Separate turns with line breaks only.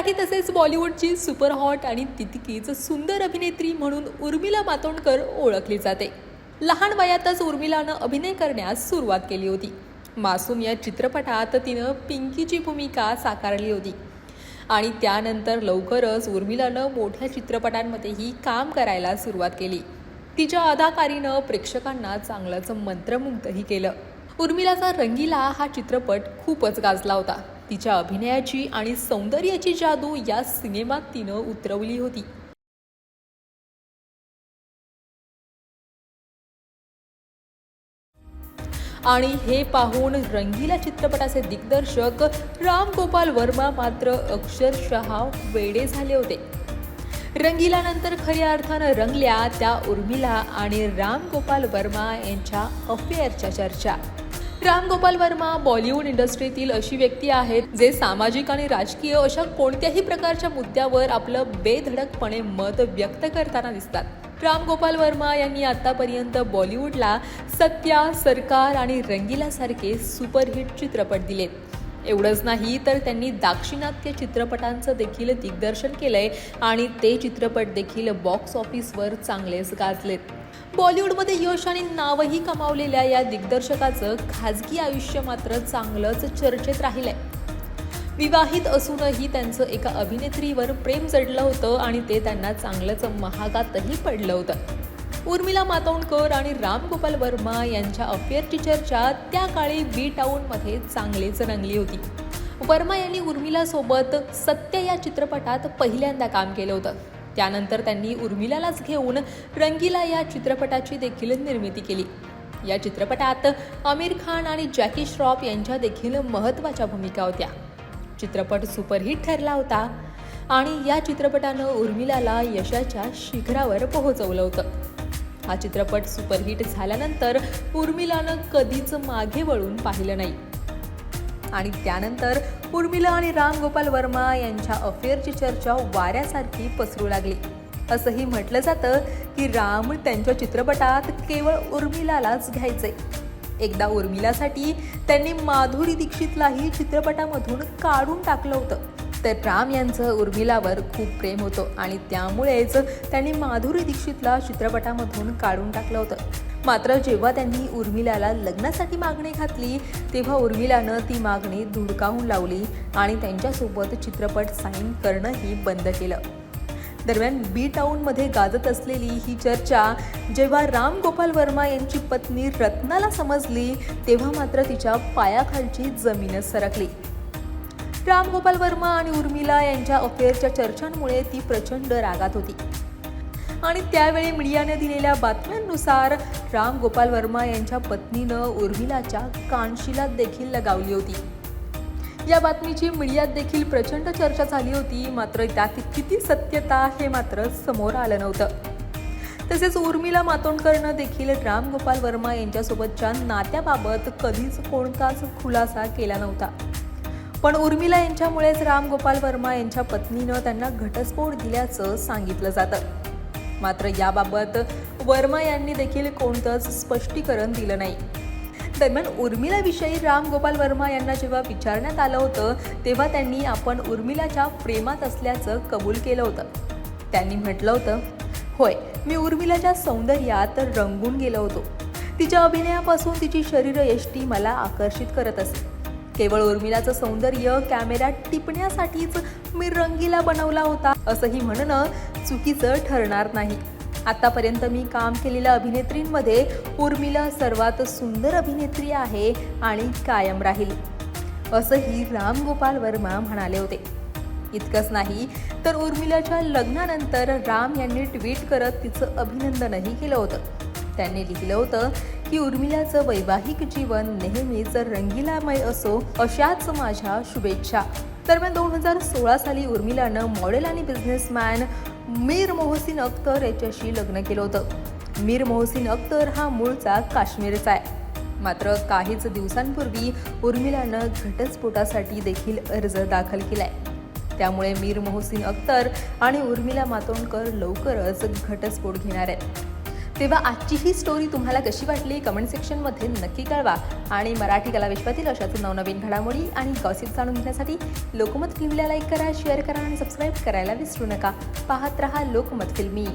मराठी तसेच बॉलिवूडची super hot आणि तितकीच सुंदर अभिनेत्री म्हणून उर्मिला मातोंडकर ओळखली जाते. लहान वयातच उर्मिलानं अभिनय करण्यास सुरुवात केली होती. मासूम या चित्रपटात तिनं पिंकीची भूमिका साकारली होती. आणि त्यानंतर लवकरच उर्मिलानं मोठ्या चित्रपटांमध्येही काम करायला सुरुवात केली. तिच्या अदाकारीनं प्रेक्षकांना चांगलंच मंत्रमुग्धही केलं. उर्मिलाचा रंगीला हा चित्रपट खूपच गाजला होता. तिच्या अभिनयाची आणि सौंदर्याची जादू या सिनेमात तिनं उतरवली होती. आणि हे पाहून रंगीला चित्रपटाचे दिग्दर्शक राम गोपाल वर्मा मात्र अक्षरशः वेडे झाले होते. रंगीलानंतर खऱ्या अर्थानं रंगल्या त्या उर्मिला आणि राम गोपाल वर्मा यांच्या अफेअरच्या चर्चा. राम गोपाल वर्मा बॉलिवूड इंडस्ट्रीतील अशी व्यक्ती आहेत जे सामाजिक आणि राजकीय अशा कोणत्याही प्रकारच्या मुद्द्यावर आपलं बेधडकपणे मत व्यक्त करताना दिसतात. राम गोपाल वर्मा यांनी आतापर्यंत बॉलिवूडला सत्या सरकार आणि रंगीलासारखे सुपरहिट चित्रपट दिलेत एवढंच नाही तर त्यांनी दाक्षिणात्य चित्रपटांचं देखील दिग्दर्शन केलंय आणि ते चित्रपट देखील बॉक्स ऑफिसवर चांगलेच गाजलेत. बॉलिवूडमध्ये यश आणि नावही कमावलेल्या या दिग्दर्शकाचं खाजगी आयुष्य मात्र चांगलंच चर्चेत राहिलंय. विवाहित असूनही त्यांचं एका अभिनेत्रीवर प्रेम जडलं होतं आणि ते त्यांना चांगलंच महागातही पडलं होतं. उर्मिला मातोंडकर आणि राम गोपाल वर्मा यांच्या अफेअरची चर्चा त्या काळी बी टाऊनमध्ये चांगलीच रंगली होती. वर्मा यांनी उर्मिलासोबत सत्य या चित्रपटात पहिल्यांदा काम केलं होतं. त्यानंतर त्यांनी उर्मिलालाच घेऊन रंगीला या चित्रपटाची देखील निर्मिती केली. या चित्रपटात आमिर खान आणि जॅकी श्रॉफ यांच्या देखील महत्त्वाच्या भूमिका होत्या. चित्रपट सुपरहिट ठरला होता आणि या चित्रपटानं उर्मिलाला यशाच्या शिखरावर पोहोचवलं होतं. हा चित्रपट सुपरहिट झाल्यानंतर उर्मिलानं कधीच मागे वळून पाहिलं नाही. आणि त्यानंतर उर्मिला आणि राम गोपाल वर्मा यांच्या अफेअरची चर्चा वाऱ्यासारखी पसरू लागली. असंही म्हटलं जातं की राम त्यांच्या चित्रपटात केवळ उर्मिलालाच घ्यायचे. एकदा उर्मिलासाठी त्यांनी माधुरी दीक्षितलाही चित्रपटामधून काढून टाकलं होतं. तर राम यांचं उर्मिलावर खूप प्रेम होतं आणि त्यामुळेच त्यांनी माधुरी दीक्षितला चित्रपटामधून काढून टाकलं होतं. मात्र जेव्हा त्यांनी उर्मिलाला लग्नासाठी मागणी घातली तेव्हा उर्मिलानं ती मागणी धुडकावून लावली आणि त्यांच्यासोबत चित्रपट साईन करणंही बंद केलं. दरम्यान बी टाऊनमध्ये गाजत असलेली ही चर्चा जेव्हा राम गोपाल वर्मा यांची पत्नी रत्नाला समजली तेव्हा मात्र तिच्या पायाखालची जमीनच सरकली. राम गोपाल वर्मा आणि उर्मिला यांच्या अफेअरच्या चर्चांमुळे ती प्रचंड रागात होती. आणि त्यावेळी मीडियाने दिलेल्या बातम्यांनुसार राम गोपाल वर्मा यांच्या पत्नीनं उर्मिलाच्या कानशिलात देखील लगावली होती. या बातमीची मीडियात देखील प्रचंड चर्चा झाली होती मात्र त्यात किती सत्यता हे मात्र समोर आलं नव्हतं. तसेच उर्मिला मातोंडकरनं देखील राम गोपाल वर्मा यांच्यासोबतच्या नात्याबाबत कधीच कोणताच खुलासा केला नव्हता. पण उर्मिला यांच्यामुळेच राम गोपाल वर्मा यांच्या पत्नीनं त्यांना घटस्फोट दिल्याचं सांगितलं जातं. मात्र याबाबत वर्मा यांनी देखील कोणतंच स्पष्टीकरण दिलं नाही. दरम्यान उर्मिलाविषयी राम गोपाल वर्मा यांना जेव्हा विचारण्यात आलं होतं तेव्हा त्यांनी आपण उर्मिलाच्या प्रेमात असल्याचं कबूल केलं होतं. त्यांनी म्हटलं होतं होय मी उर्मिलाच्या सौंदर्यात रंगून गेलो होतो. तिच्या अभिनयापासून तिची शरीरयष्टी मला आकर्षित करत असे. केवळ उर्मिलाचं सौंदर्य कॅमेऱ्यात टिपण्यासाठीच मी रंगीला बनवला होता असंही म्हणणं चुकीचं ठरणार नाही. आतापर्यंत मी काम केलेल्या अभिनेत्रींमध्ये उर्मिला सर्वात सुंदर अभिनेत्री आहे आणि कायम राहील असंही राम गोपाल वर्मा म्हणाले होते. इतकंच नाही तर उर्मिलाच्या लग्नानंतर राम यांनी ट्विट करत तिचं अभिनंदनही केलं होतं. त्यांनी लिहिलं होतं की उर्मिलाचं वैवाहिक जीवन नेहमीच रंगीलामय असो अशाच माझ्या शुभेच्छा. दरम्यान दोन हजार सोळा साली उर्मिलानं मॉडेल आणि बिझनेसमॅन मीर मोहसिन अख्तर याच्याशी लग्न केलं होतं. मीर मोहसिन अख्तर हा मूळचा काश्मीरचा आहे. मात्र काहीच दिवसांपूर्वी उर्मिलानं घटस्फोटासाठी देखील अर्ज दाखल केलाय. त्यामुळे मीर मोहसिन अख्तर आणि उर्मिला मातोंडकर लवकरच घटस्फोट घेणार आहेत. तेव्हा आजची ही स्टोरी तुम्हाला कशी वाटली? कमेंट सेक्शनमध्ये नक्की कळवा. आणि मराठी कला विश्वातील अशाच नवनवीन घडामोडी आणि गॉसिप जाणून घेण्यासाठी लोकमत फिल्मला लाईक करा शेअर करा आणि सबस्क्राईब करायला विसरू नका. पाहत रहा लोकमत फिल्मी.